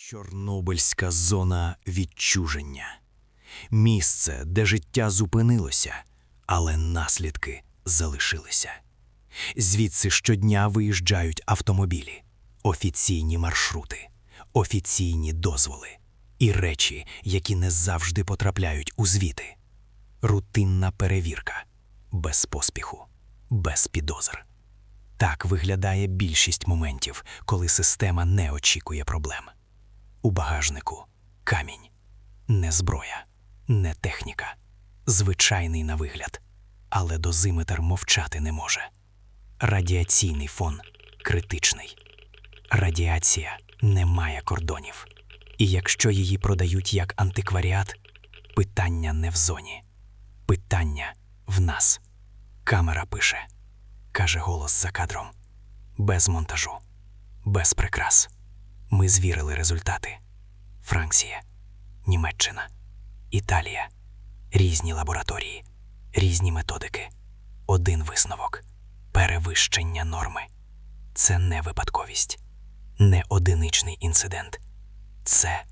Чорнобильська зона відчуження. Місце, де життя зупинилося, але наслідки залишилися. Звідси щодня виїжджають автомобілі, офіційні маршрути, офіційні дозволи і речі, які не завжди потрапляють у звіти. Рутинна перевірка без поспіху, без підозр. Так виглядає більшість моментів, коли система не очікує проблем. У багажнику камінь, не зброя, не техніка, звичайний на вигляд, але дозиметр мовчати не може. Радіаційний фон критичний. Радіація не має кордонів. І якщо її продають як антикваріат, питання не в зоні, питання в нас. Камера пише, каже голос за кадром, без монтажу, без прикрас. Ми звірили результати. Франція, Німеччина, Італія. Різні лабораторії, різні методики. Один висновок перевищення норми. Це не випадковість, не одиничний інцидент. Це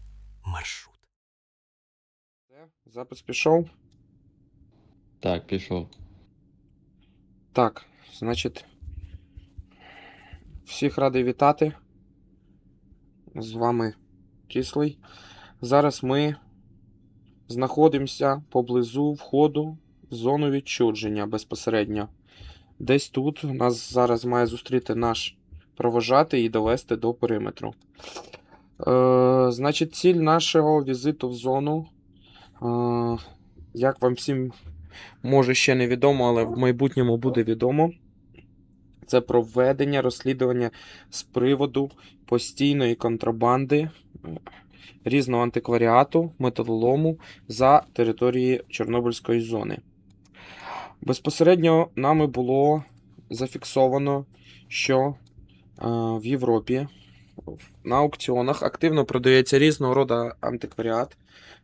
маршрут. Запис пішов. Так, пішов. Так, значить, всіх радий вітати. З вами Кислий. Зараз ми знаходимося поблизу входу в зону відчудження безпосередньо. Десь тут нас зараз має зустріти наш провожатий і довести до периметру. Е, значить, ціль нашого візиту в зону. Е, як вам всім може ще не відомо, але в майбутньому буде відомо. Це проведення розслідування з приводу постійної контрабанди е, різного антикваріату, металолому за території Чорнобильської зони. Безпосередньо нами було зафіксовано, що е, в Європі на аукціонах активно продається різного роду антикваріат,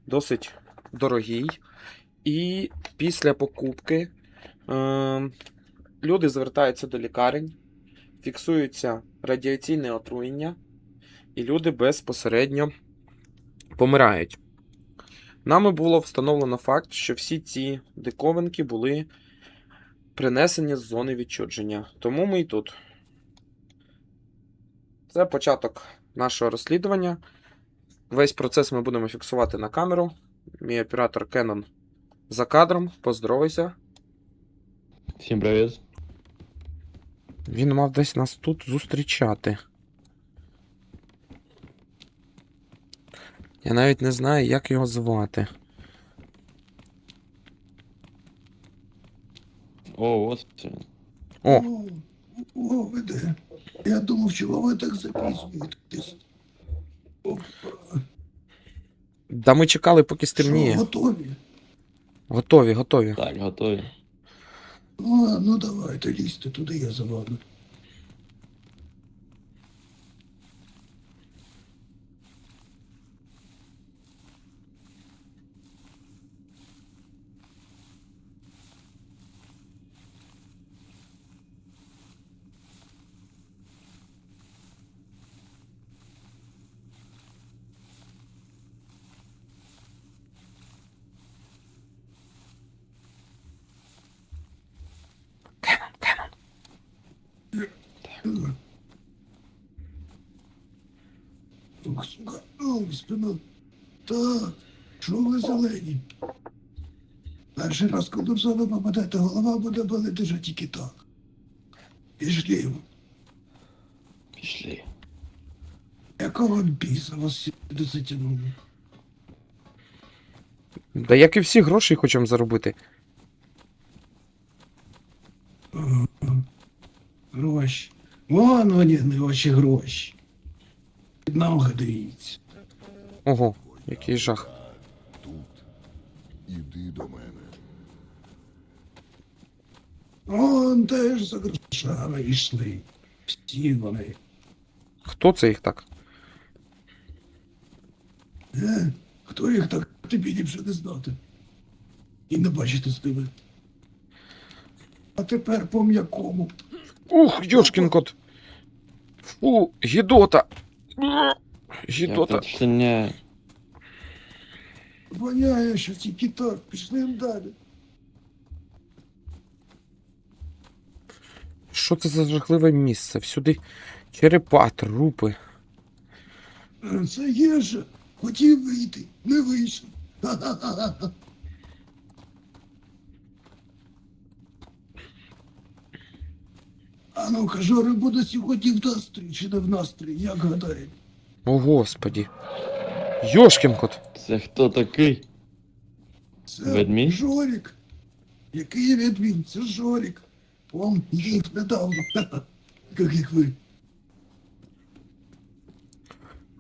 досить дорогий. І після покупки е, люди звертаються до лікарень, фіксується радіаційне отруєння, і люди безпосередньо помирають. Нами було встановлено факт, що всі ці диковинки були принесені з зони відчудження. Тому ми і тут. Це початок нашого розслідування. Весь процес ми будемо фіксувати на камеру. Мій оператор Canon за кадром. Поздоровайся. Всім привіт. Він мав десь нас тут зустрічати. Я навіть не знаю, як його звати. О, ось це. О, О, ви де? Я думав, чого ви так запізнюєтесь. Опа. да ми чекали, поки стемніє. Що, готові? Готові, готові. Так, готові. Ну, ну давайте лізьте туди, я за. Ух, сука, спина. Так, ви зелені? Перший раз, коли в зону попадете, голова буде болити вже тільки так. Пішли. Пішли. Якого біса вас сюди затягнули? Да як і всі гроші хочемо заробити. Гроші. Вон вони, не ваші гроші. Під ноги дивіться. Ого, який жах. Тут Іди до мене. Вон теж за грошами йшли. Всі вони. Хто це їх так? Е? Хто їх так тобі ліпше не знати? І не бачити з ними. А тепер по м'якому. Ух, йошкін кот. Фу, гідота. Точно не... Воняє, що тільки так, пішли далі. Що це за жахливе місце? Всюди черепа, трупи. Це їжа. Хотів вийти, не вийшов. А ну-ка, Жори буде сьогодні в настрій чи не в настрій, як гадає? О, господі. Йошкін кот. Це хто такий? Це Ведмідь? Жорік. Який ведмідь? Це Жорік. Он їх недавно. Як їх ви.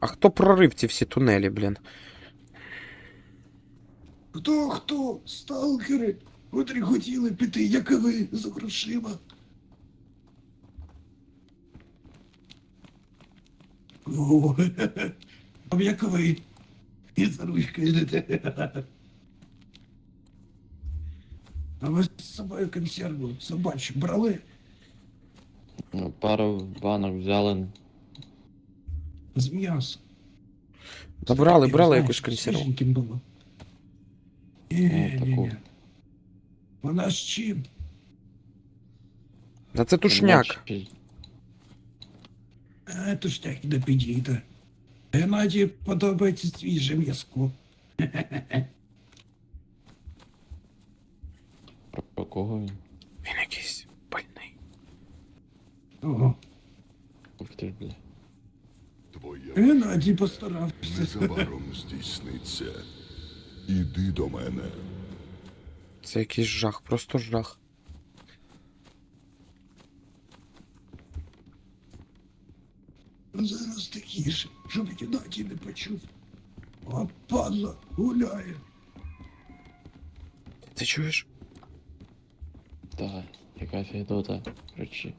А хто прорив ці всі тунелі, блін? Хто хто? Сталкери, котрі хотіли піти, як і ви, за грошима. А як ви? І за ручкою йдете. А ви з собою консерву собачу брали? Ну, пару банок взяли. З м'яса. Та брали, Таке, брали знаєш, якусь консерву. свіженьким було. Ну, Ні, ні, таку. ні. Вона з чим? Та це тушняк. Наче- А, то ж так не підійде. Геннадію подобається свіже м'язко. Про кого він? Він якийсь больний. Ого. Ух ти, бля. Твоя Геннадій постарався. незабаром здійсниться. Іди до мене. Це якийсь жах, просто жах. Зараз тихіше, щоб Геннадій не почув. А падла гуляє. Ти чуєш? Та, яка фігдота. Речі.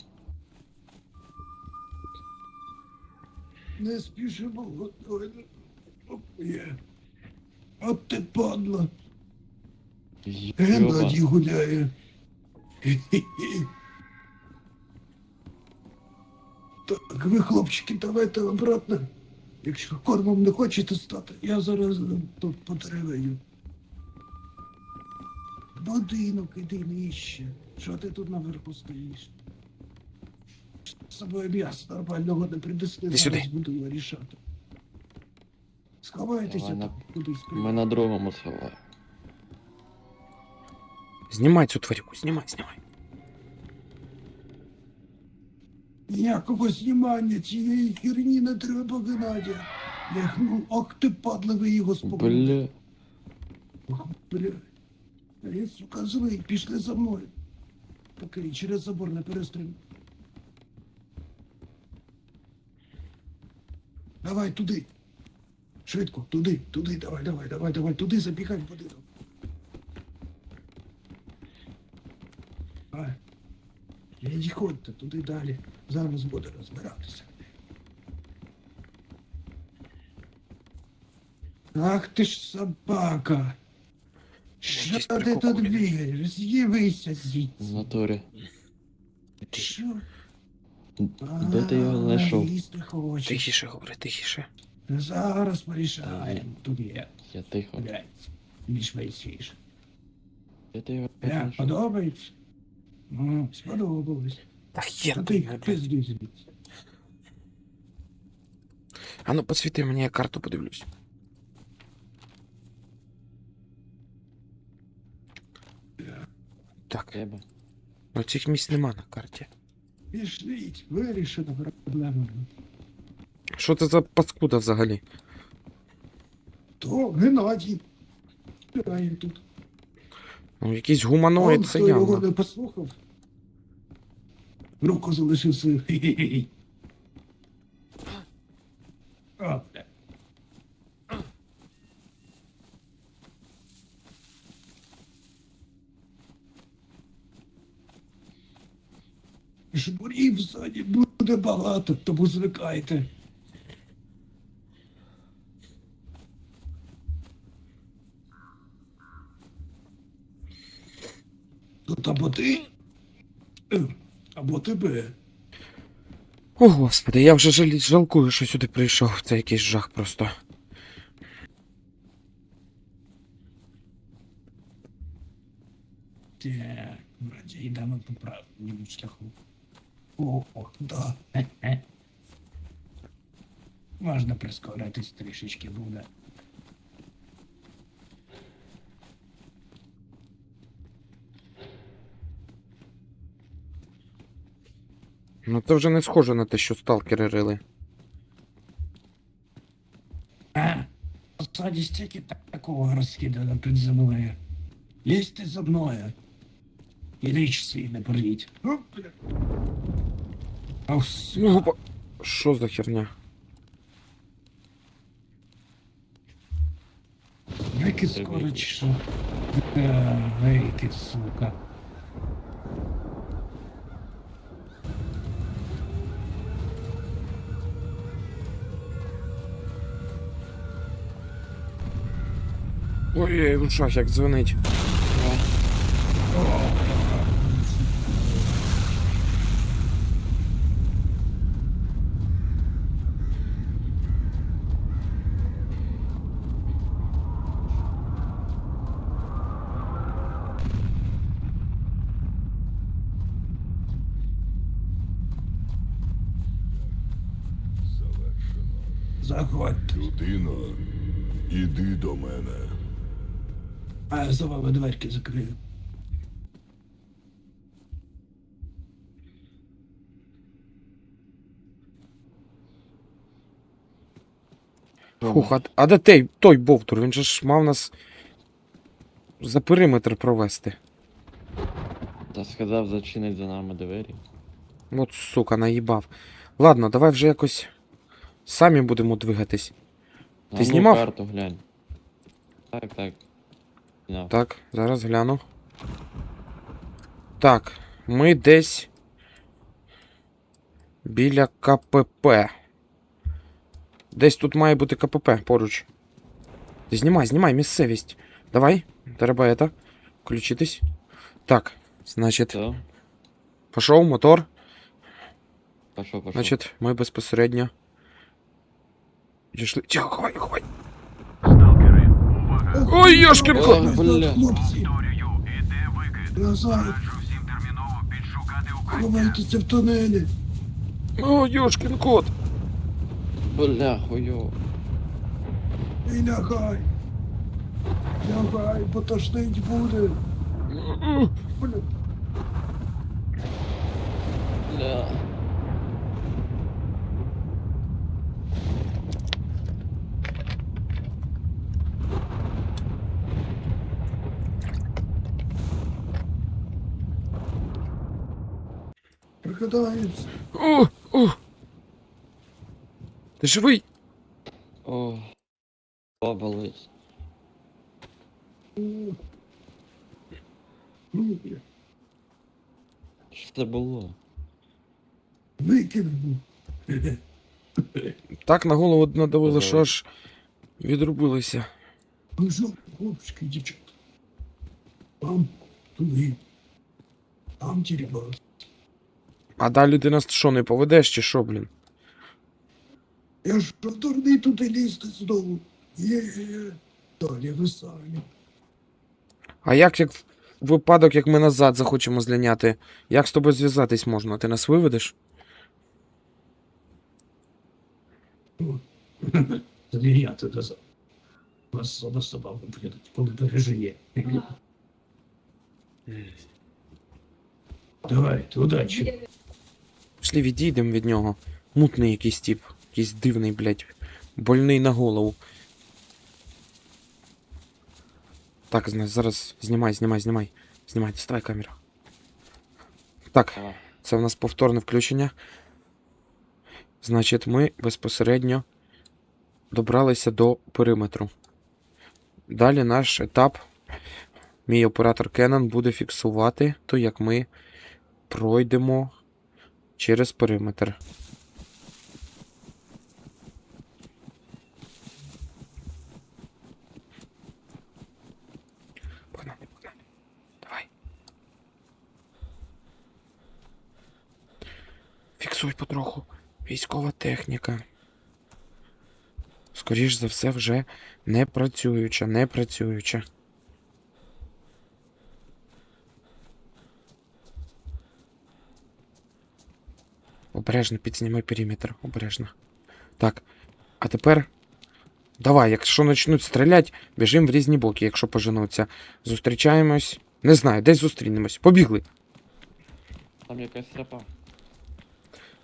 Не спішимо готові. Є. От ти падла. Геннадій гуляє. Хі-хі-хі. Так, ви, хлопчики, давайте обратно. Якщо кормом не хочете стати, я зараз е, тут по деревею. Будинок іди нижче. Що ти тут наверху стоїш? З собою м'ясо нормального не принесли, зараз сюди. буду вирішати. Сховайтеся Давай на- кудись. Ми на другому сховаємо. Знімай цю тварюку, знімай, знімай. Ніякого знімання цієї херні не треба, Геннадія. Ех, ну, ох ти падла, ви його спокійно. Бля. Бля. Я, сука, злий, пішли за мною. Такий, через забор не перестрим. Давай туди. Швидко, туди, туди, давай, давай, давай, давай, туди забігай в будинок. Ай. Відходьте туди далі. Зараз буде розбиратися. Ах ти ж собака. Що ти прикол, тут бігаєш? З'явися В звідси. натурі. Що? Де ти його знайшов? Тихіше говори, тихіше. Зараз порішаємо. Тобі, Я тихо. блядь, більш свіж. Де ти його знайшов? подобається? Ну, сподобалось. Та хер А ти, блін. звідси. А ну посвіти мені, я карту подивлюсь. Так, Тебе. ну цих місць нема на карті. Пішліть, вирішено проблему. Що це за паскуда взагалі? То Геннадій. Грає тут. Ну, якийсь гуманоїд Он, це хто його явно. не послухав. Руку залишив свою. Хі-хі-хі. Бля. Жмурів ззаді буде багато, тому звикайте. Тут або ти, або тебе. О, господи, я вже жалі... жалкую, що сюди прийшов. Це якийсь жах просто. Так, вроді йдемо по правильному шляху. О, о, да. Можна прискоритись трішечки буде. Ну це вже не схоже на те, що сталкери рили. А, посаді стільки такого розкидано під землею. Лізьте за мною. І річ свій не порвіть. О, бля. Ну. Що за херня? Який скоро чи що? Е, ти сука. Ой, в ушах як дзвонить. Завершено. Заходьте. Людино, іди до мене. А я за вами дверки закрию. Фух, а, а де той, той Бовтур? Він же ж мав нас за периметр провести. Та сказав зачинить за нами двері. От, сука, наїбав. Ладно, давай вже якось самі будемо двигатись. А Ти ну, знімав? карту глянь. Так, так. Зняв. Так, зараз гляну. Так, ми десь біля КПП. Десь тут має бути КПП поруч. Знімай, знімай місцевість. Давай, треба это, включитись. Так, значить, Все, пішов мотор. пошов, пошов. Значить, ми безпосередньо. Дійшли. Тихо, ховай, ховай. Ой, ёшкин кот! Назад. Ховайтеся в тунелі. О, ёшкин кот! Бля, хуйо. І лягай. Лягай, потошнить буде. Бля. Прокидається. О, о. Ти живий? О. Поболись. Ну, бля. Що це було? Викинув. Так на голову надавило, що аж відрубилися. Ну що, хлопчики, дівчата. Там туди. Там тіріба. А далі ти нас що, не поведеш чи що, блін? Я ж дурний туди лізти знову. Є-є-є. Далі ви самі. А як як випадок, як ми назад захочемо злиняти, як з тобою зв'язатись можна? Ти нас виведеш? Звіряти назад. Вас соба собаку придуть, коли пережиє. Давайте, удачі. Пішли відійдемо від нього. Мутний якийсь тип. Якийсь дивний, блядь. Больний на голову. Так, зараз знімай, знімай, знімай. Знімай, діставай камеру. Так, Це в нас повторне включення. Значить, ми безпосередньо добралися до периметру. Далі наш етап. Мій оператор Canon буде фіксувати то, як ми пройдемо через периметр. Погнали, погнали. Давай. Фіксуй потроху. Військова техніка. Скоріш за все, вже не працююча, не працююча. Обережно підснімай периметр, обережно. Так. А тепер. Давай, якщо почнуть стріляти, біжимо в різні боки, якщо поженуться. Зустрічаємось. Не знаю, десь зустрінемось. Побігли. Там якась тропа.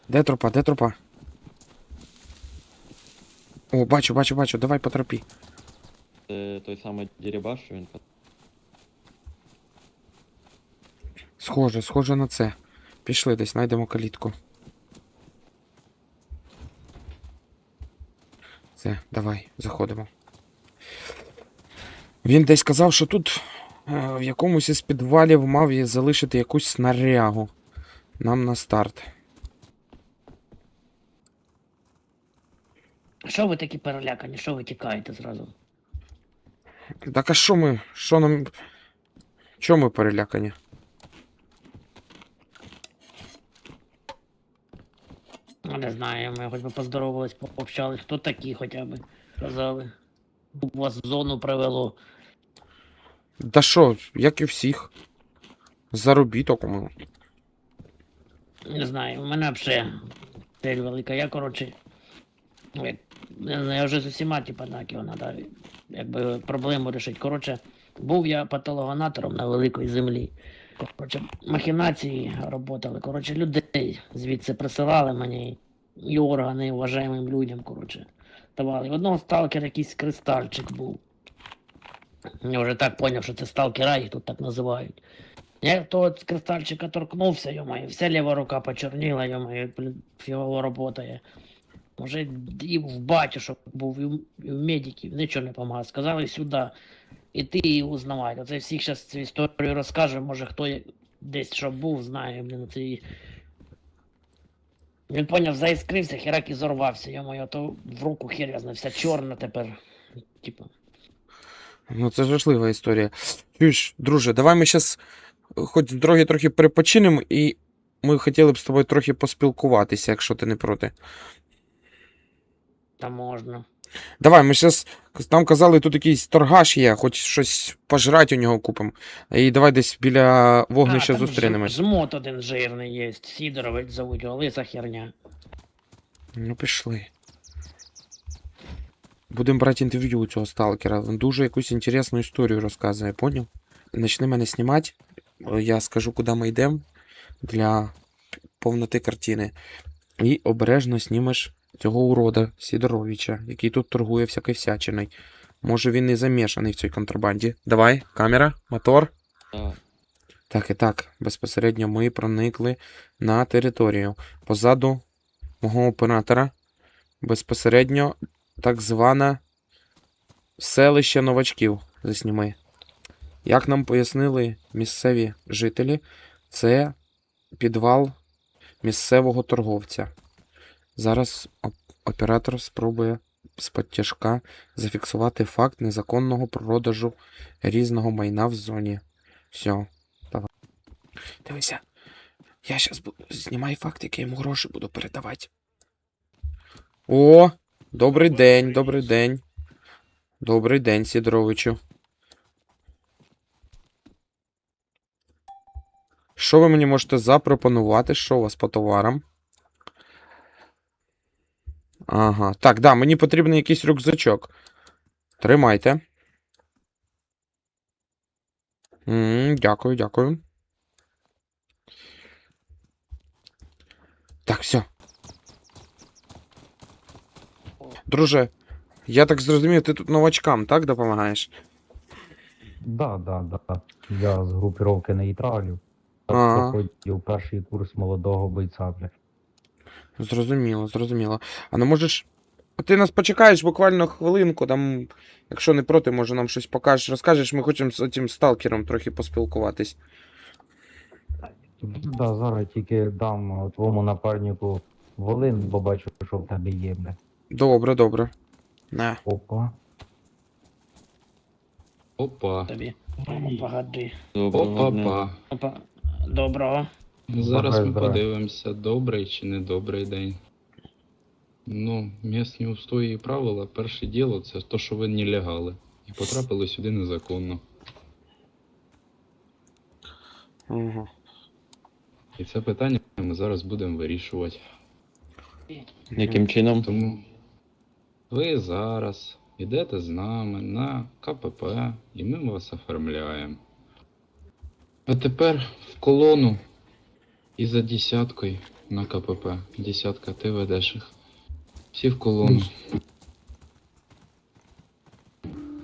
Де тропа, де тропа? О, бачу, бачу, бачу, давай по тропі. Це той самий дерибаш, що він Схоже, схоже на це. Пішли десь, знайдемо калітку. Це, давай, заходимо. Він десь казав, що тут е, в якомусь із підвалів мав і залишити якусь снарягу. Нам на старт. Що ви такі перелякані? Що ви тікаєте зразу? Так а що ми? Що нам. Чому ми перелякані? Ну, не знаю, ми хоч би поздоровались, пообщались, хто такі хоча б казали. Вас в зону привело. Да що, як і всіх. Заробіток. ну. Не знаю, у мене взагалі цель велика. Я, коротше, як, не знаю, я вже з усіма, типа, так, його треба, якби проблему рішити. Коротше, був я патологонатором на великій землі. Коротше, махінації работали. Коротше, людей звідси присилали мені і органи уважаємим людям, коротше, давали. В одного сталкера якийсь кристальчик був. Я вже так поняв, що це сталкера, їх тут так називають. Я того кристальчика торкнувся, йомаю, вся ліва рука почорніла, йомаю, фігово работає. Може, і в батюшок був, і в, медиків, нічого не допомагає. Сказали сюди, іти і узнавати. Оце всіх зараз цю історію розкаже, може хто десь що був, знає, блін, це. Він поняв, заіскрився, херак і зорвався, йомаю, то в руку хер'язна, вся чорна тепер. Типу. Ну, це жахлива історія. Чуєш, друже, давай ми зараз хоч з дороги трохи перепочинемо, і ми хотіли б з тобою трохи поспілкуватися, якщо ти не проти. Та можна. Давай, ми зараз. Нам казали, тут якийсь торгаш є, хоч щось пожрати у нього купимо. І давай десь біля вогнища зустрінемось. Жмот один жирний є, Сідорович зовуть його, лиса херня. Ну, пішли. Будемо брати інтерв'ю у цього сталкера. Він дуже якусь інтересну історію розказує, поняв? Начни мене знімати. Я скажу, куди ми йдемо для повноти картини. І обережно знімеш цього урода Сідоровича, який тут торгує всякою всячиною. Може він і замішаний в цій контрабанді. Давай, камера, мотор. Так. Так і так, безпосередньо ми проникли на територію. Позаду мого оператора безпосередньо так зване селище новачків. Засніми. Як нам пояснили місцеві жителі, це підвал місцевого торговця. Зараз оператор спробує з-під тяжка зафіксувати факт незаконного продажу різного майна в зоні. Все. Дивися, я зараз буду... знімай факт, який йому гроші буду передавати. О, добрий день, добрий день. Добрий день, Сідоровичу. Що ви мені можете запропонувати? Що у вас по товарам? Ага. Так, да, мені потрібен якийсь рюкзачок. Тримайте. м дякую, дякую. Так, все. Друже, я так зрозумів, ти тут новачкам, так, допомагаєш? Да, да, да. Я з групіровки нейтралів. Ага. Проходив перший курс молодого бойця, бля. Зрозуміло, зрозуміло. А ну можеш. Ти нас почекаєш буквально хвилинку, там, якщо не проти, може нам щось покажеш, розкажеш, ми хочемо з цим сталкером трохи поспілкуватись. Да, зараз тільки дам твоєму напарнику волин, бо бачу, що в тебе є, бля. Добре, добре. На. Опа. Опа. Тобі. Доброго. Опа-па. Опа. Доброго. Зараз ми подивимося, добрий чи не добрий день. Ну, місні устої і правила, перше діло це то, що ви нелегали. І потрапили сюди незаконно. Угу. І це питання ми зараз будемо вирішувати. Яким чином? Тому ви зараз йдете з нами на КПП, і ми вас оформляємо. А тепер в колону і за десяткою на КПП. Десятка, ти ведеш їх. Всі в колону.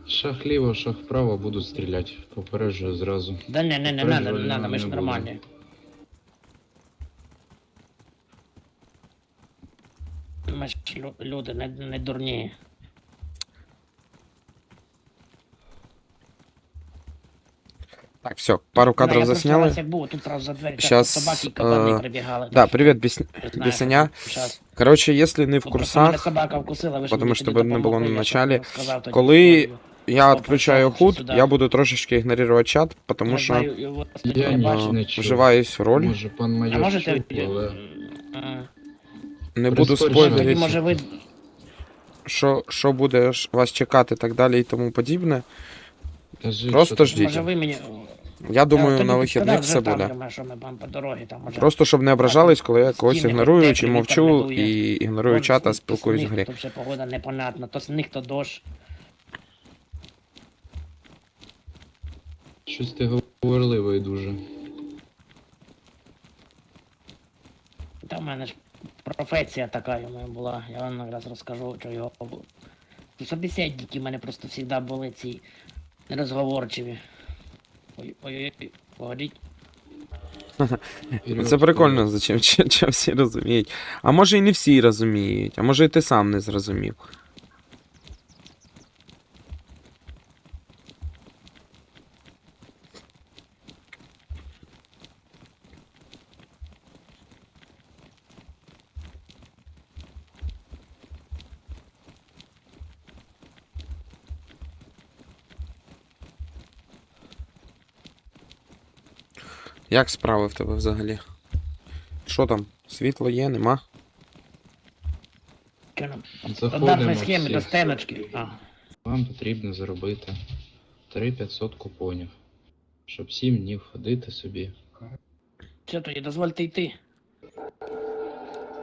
Шах ліво, шах вправо будуть стріляти. Попереджую зразу. Да не, не, не надо, не надо, ми ж нормальні. Ми ж лю- люди не, не дурні. Так, все, пару Ну, кадрів я засняли. собаки кабани е. Да, так що привіт, Бісня. не в мене курсах, потому що тебе не було на началі. тоді Коли я Стоп, відключаю худ, я буду трошечки ігнорувати чат, тому що вживаюсь в роль. Може, пан А можете... але... М, Не буду спойлерити, може ви... що, що буде вас чекати і так далі і тому подібне. Просто ждіть. Може ви мені... Я думаю, на вихідних вже все буде. Просто щоб не ображались, коли я когось ігнорую чи мовчу і ігнорую чата, спілкуюсь в грі. То ще погода непонятна, то сніг, то дощ. Щось ти говорливий дуже. Та в мене ж професія така йому була. Я вам якраз розкажу, що його було. Собеседники в мене просто завжди були ці нерозговорчиві. Ой, ой, ой, погодіть. Це прикольно, зачем чи, чи всі розуміють. А може і не всі розуміють, а може і ти сам не зрозумів. Як справи в тебе взагалі? Що там? Світло є, нема? Що нам? Схеми до стеночки. А, Вам потрібно заробити 3500 купонів, щоб 7 днів ходити собі. все тоді, дозвольте йти.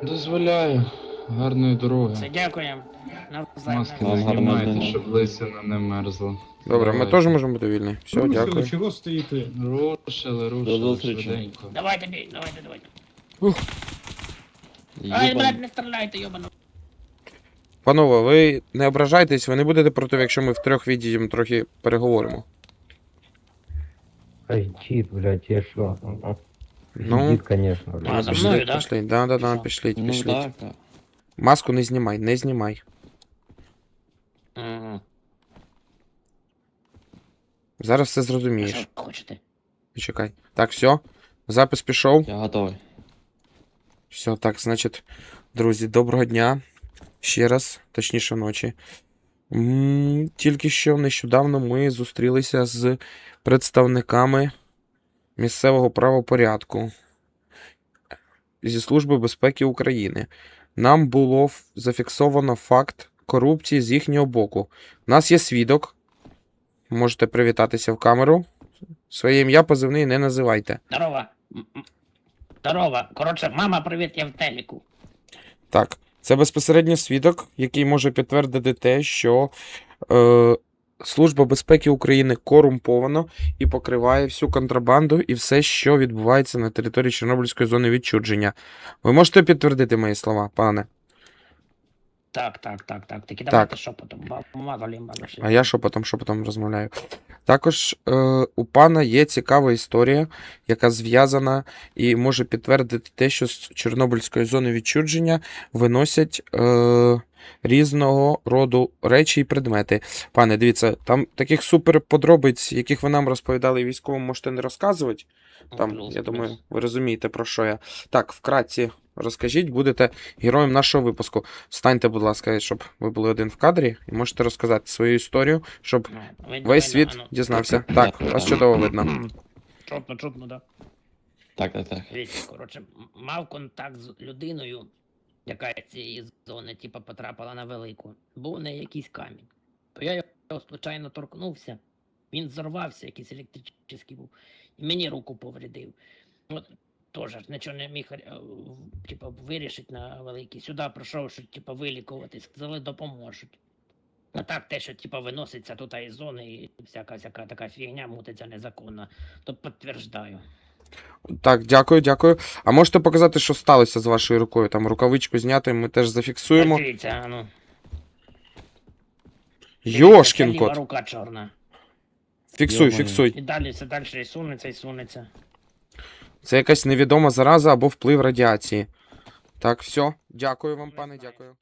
Дозволяю. Гарної дороги. Все, дякуємо. Навзаєм. Маски Вам не гарного знімайте, дня. щоб лисина не мерзла. Добре, ми Давайте. теж можемо бути вільні. Все, дякую. Чого стоїте? Рушили, рушили, зустрічі. швиденько. Давайте, бій, давайте, давайте. Ай, блядь, не стріляйте, йобану. Панове, ви не ображайтесь, ви не будете проти, якщо ми втрьох відійдемо трохи переговоримо. Ай, чит, блядь, я що? Ну. Чит, конечно, А, за мною, да? пішліть. Да, да, да, Пішов. пішліть, Ну пішліть. так, так. Маску не знімай, не знімай. Ага. Зараз все зрозумієш. Що хочете? Почекай. Так, все. Запис пішов. Я готовий. Все, так, значить, друзі, доброго дня. Ще раз, точніше ночі. М, Тільки що нещодавно ми зустрілися з представниками місцевого правопорядку зі Служби безпеки України. Нам було зафіксовано факт корупції з їхнього боку. У нас є свідок. Можете привітатися в камеру. Своє ім'я позивний не називайте. М. Здорово. Коротше, мама, привіт, я в телеку. Так, це безпосередньо свідок, який може підтвердити те, що е, Служба безпеки України корумповано і покриває всю контрабанду і все, що відбувається на території Чорнобильської зони відчудження. Ви можете підтвердити мої слова, пане? Так, так, так, так. Тільки давайте шепотом. А я шепотом, шепотом розмовляю. Також е, у пана є цікава історія, яка зв'язана і може підтвердити те, що з Чорнобильської зони відчудження виносять е, різного роду речі і предмети. Пане, дивіться, там таких супер подробиць, яких ви нам розповідали військовим, можете не розказувати. Там, я думаю, ви розумієте, про що я. Так, вкратці розкажіть, будете героєм нашого випуску. Станьте, будь ласка, щоб ви були один в кадрі, і можете розказати свою історію, щоб Ну, весь світ ну. дізнався. Так, вас чудово видно. Чутно, чутно, да. Так, так, так. Дивіться, коротше, мав контакт з людиною, яка з цієї зони, типа, потрапила на велику, був не якийсь камінь. То я його случайно торкнувся, він взорвався, якийсь електричний був, і мені руку повредив. От теж ж нічого не міг е, типа, вирішити на великий. Сюди прийшов, що типа, вилікувати, сказали, допоможуть. А так, те, що типа виноситься тут із зони і всяка всяка така фігня мутиться незаконно, то підтверждаю. Так, дякую, дякую. А можете показати, що сталося з вашою рукою? Там рукавичку зняти, ми теж зафіксуємо. Дивіться, а ну. Дивіться, Йошкін ліва кот. рука чорна. Фіксуй, Йо-моє. фіксуй. І далі все далі і сунеться, і сунеться. Це якась невідома зараза або вплив радіації. Так, все. Дякую вам, пане, дякую.